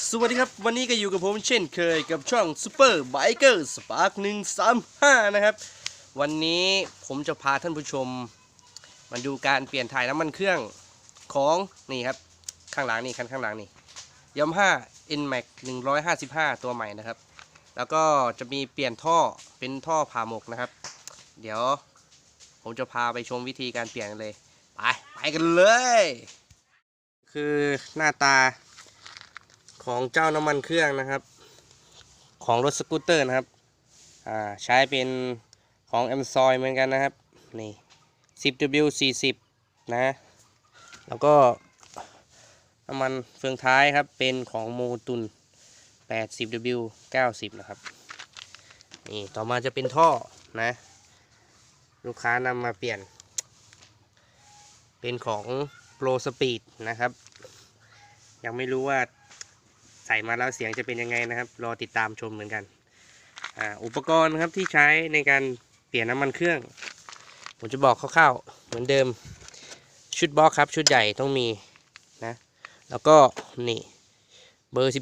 สวัสดีครับ วันนี้ก็อยู่กับผมเช่นเคยกับช่อง Super Biker Spark 135 นะครับ วันนี้ผมจะพาท่านผู้ชม มาดูการเปลี่ยนถ่ายน้ำมันเครื่องของนี่ครับ ข้างหลังนี่คันข้างหลังนี่ย a ม a h a NMAX 155 ตัวใหม่นะครับ แล้วก็จะมีเปลี่ยนท่อเป็นท่อผ่าหมกนะครับ เดี๋ยวผมจะพาไปชมวิธีการเปลี่ยนกันเลย ไป ไปกันเลย คือหน้าตา ของเจ้าน้ำมันเครื่องนะครับ ของรถสกูตเตอร์นะครับอ่าใช้เป็นของ m อ o y เหมือนกันนะครับนี่ 10W40 นะแล้วก็น้ำมันเฟืองท้ายครับเป็นของโมตุน 80W90 นะครับนี่ต่อมาจะเป็นท่อนะ ลูกค้านำมาเปลี่ยน เป็นของ Pro Speed นะครับ ยังไม่รู้ว่า ใส่มาแล้วเสียงจะเป็นยังไงนะครับ รอติดตามชมเหมือนกันออุปกรณ์ครับที่ใช้ในการเปลี่ยนน้ำมันเครื่อง ผมจะบอกคร่าวๆเหมือนเดิม ชุดบล็อกครับ ชุดใหญ่ต้องมีนะ แล้วก็นี่เบอร์ 12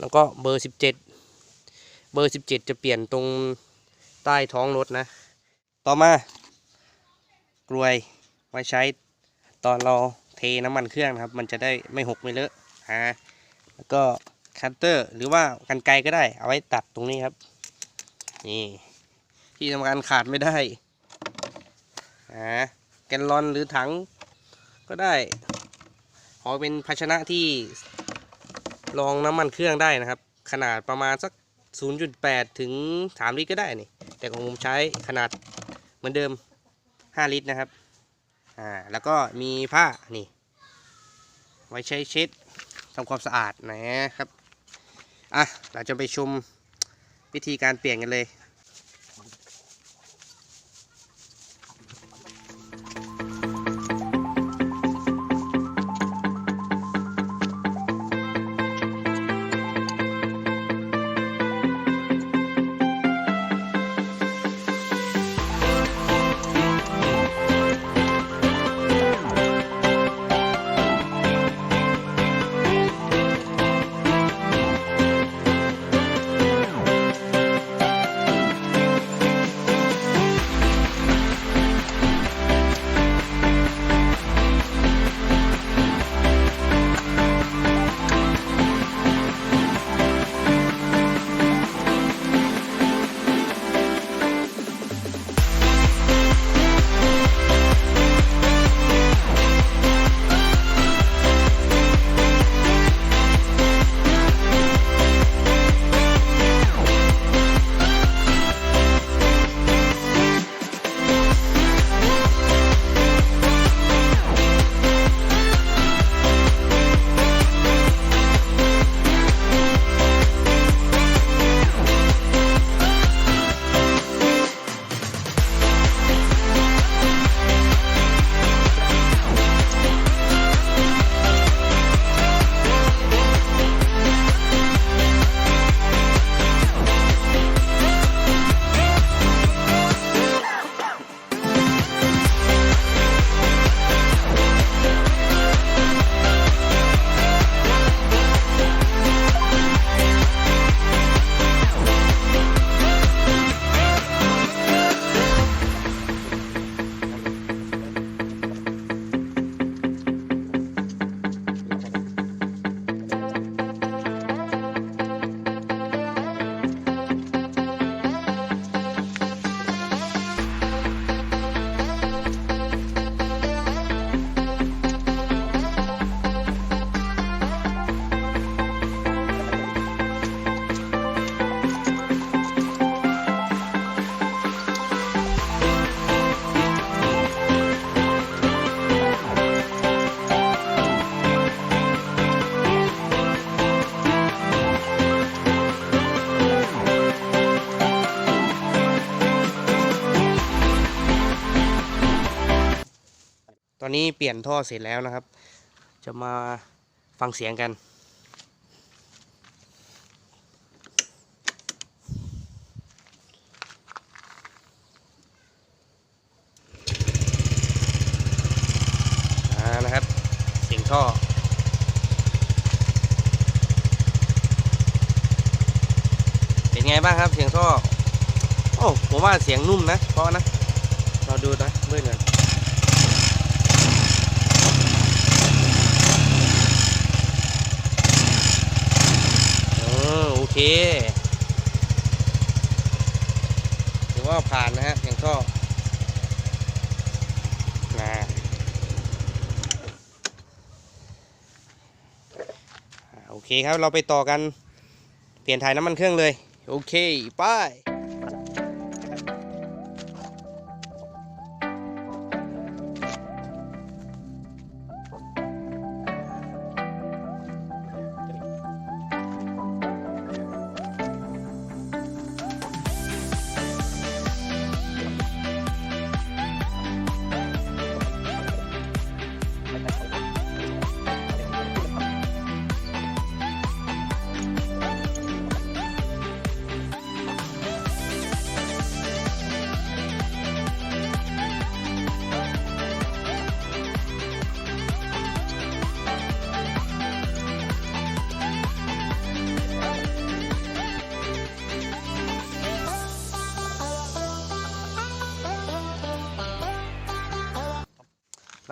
แล้วก็เบอร์ 17 เบอร์ 17 จะเปลี่ยนตรงใต้ท้องรถนะ ต่อมากลวยไว้ใช้ตอนเรา น้ำมันเครื่องนะครับ มันจะได้ไม่หกไม่เลอะอ่าแล้วก็คัตเตอร์หรือว่ากันไกรก็ได้ เอาไว้ตัดตรงนี้ครับ นี่ที่ทำการขาดไม่ได้อ่าแกนลอนหรือถังก็ได้ขอเป็นภาชนะที่รองน้ำมันเครื่องได้นะครับ ขนาดประมาณสัก 0.8 ถึง 3 ลิตรก็ได้นี่ แต่ของผมใช้ขนาดเหมือนเดิม 5 ลิตรนะครับ อ่า แล้วก็มีผ้านี่ ไว้ใช้เช็ดทำความสะอาดนะครับ อะ เราจะไปชมวิธีการเปลี่ยนกันเลย อนนี้เปลี่ยนท่อเสร็จแล้วนะครับ จะมาฟังเสียงกัน นะครับ เสียงท่อเป็นไงบ้างครับเสียงท่อ โอ้ผมว่าเสียงนุ่มนะเพราะนะ เราดูนะเมื่อเงิน ถือว่าผ่านนะฮะเสียงท่อนะโอเคครับเราไปต่อกัน เปลี่ยนถ่ายน้ำมันเครื่องเลย โอเค ไป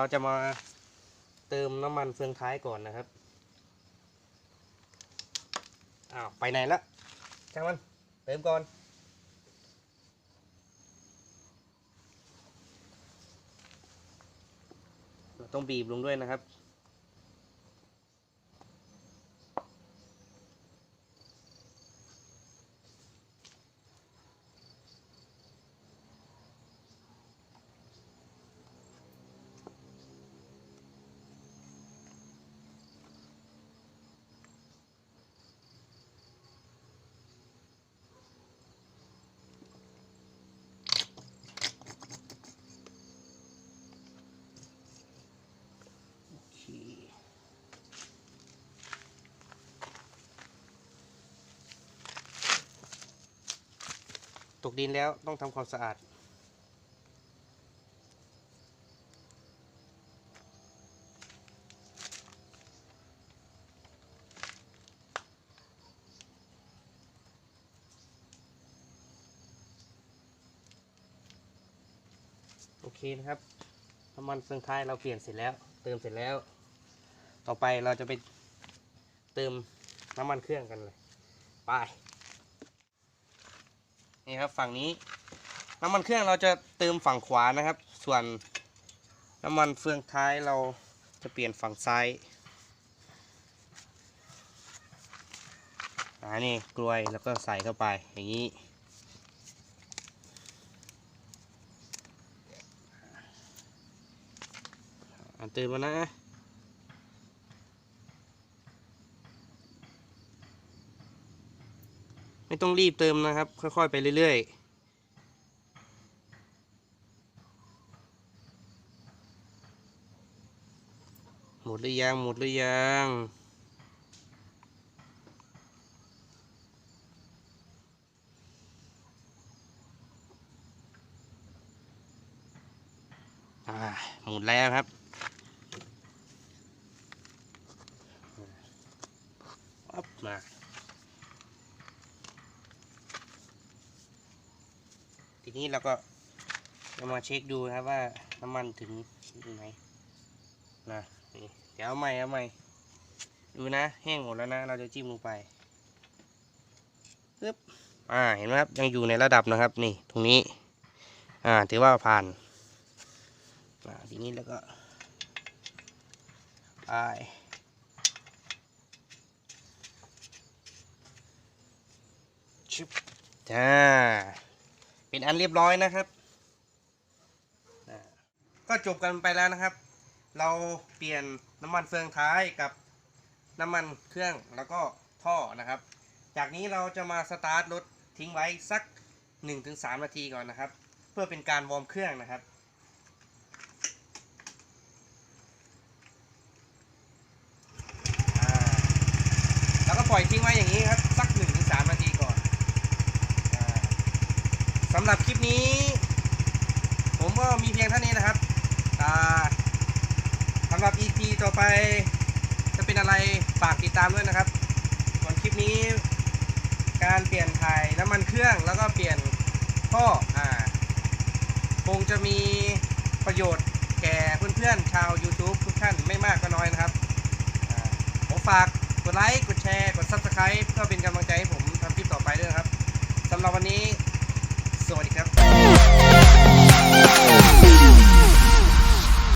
เราจะมาเติมน้ำมันเฟืองท้ายก่อนนะครับ อ้าว ไปไหนละช่างมัน เติมก่อน ต้องบีบลงด้วยนะครับ โอเคต กดินแล้วต้องทำความสะอาด โอเคนะครับน้ำมันเฟืองท้ายเราเปลี่ยนเสร็จแล้ว เติมเสร็จแล้ว ต่อไปเราจะไปเติมน้ำมันเครื่องกันเลย ไป นี่ครับฝั่งนี้ น้ำมันเครื่องเราจะเติมฝั่งขวานะครับ ส่วนน้ำมันเฟืองท้ายเราจะเปลี่ยนฝั่งซ้ายอ่านี่กลวยแล้วก็ใส่เข้าไปอย่างนี้อะตื่นมานะ ไม่ ต้องรีบเติมนะครับ ค่อยๆไปเรื่อยๆหมดหรือยังหมดหรือยังอ่าหมดแล้วครับปั๊บมา ทีนี้เราก็จะมาเช็คดูนะครับว่าน้ำมันถึงไหนนะนี่เดี๋ยวเอาใหม่เอาใหม่ดูนะแห้งหมดแล้วนะ เราจะจิ้มลงไปปึ๊บอ่าเห็นไหมครับยังอยู่ในระดับนะครับนี่ตรงนี้อ่าถือว่าผ่านอ่าทีนี้แล้วก็ไปชิบจ้า เป็นอันเรียบร้อยนะครับ ก็จบกันไปแล้วนะครับ เราเปลี่ยนน้ำมันเฟืองท้ายกับน้ำมันเครื่องแล้วก็ท่อนะครับ จากนี้เราจะมาสตาร์ทรถทิ้งไว้สัก 1-3 นาทีก่อนนะครับ เพื่อเป็นการวอร์มเครื่องนะครับแล้วก็ปล่อยทิ้งไว้อย่างนี้ครับ สัก1-3นาทีก่อน อ่า สำหรับคลิปนี้ ผมก็มีเพียงเท่านี้นะครับสำหรับ EP ต่อไปจะเป็นอะไรฝากติดตามด้วยนะครับ ส่วนคลิปนี้ การเปลี่ยนถ่ายน้ำมันเครื่องแล้วก็เปลี่ยนท่ออ่าคงจะมีประโยชน์แก่เพื่อนๆชาว YouTube ทุกท่านไม่มากก็น้อยนะครับผมฝากกดไลค์ กดแชร์ กด Subscribe เพื่อเป็นกำลังใจให้ผมทำคลิปต่อไปด้วยครับ สำหรับวันนี้ สวัสดีครับ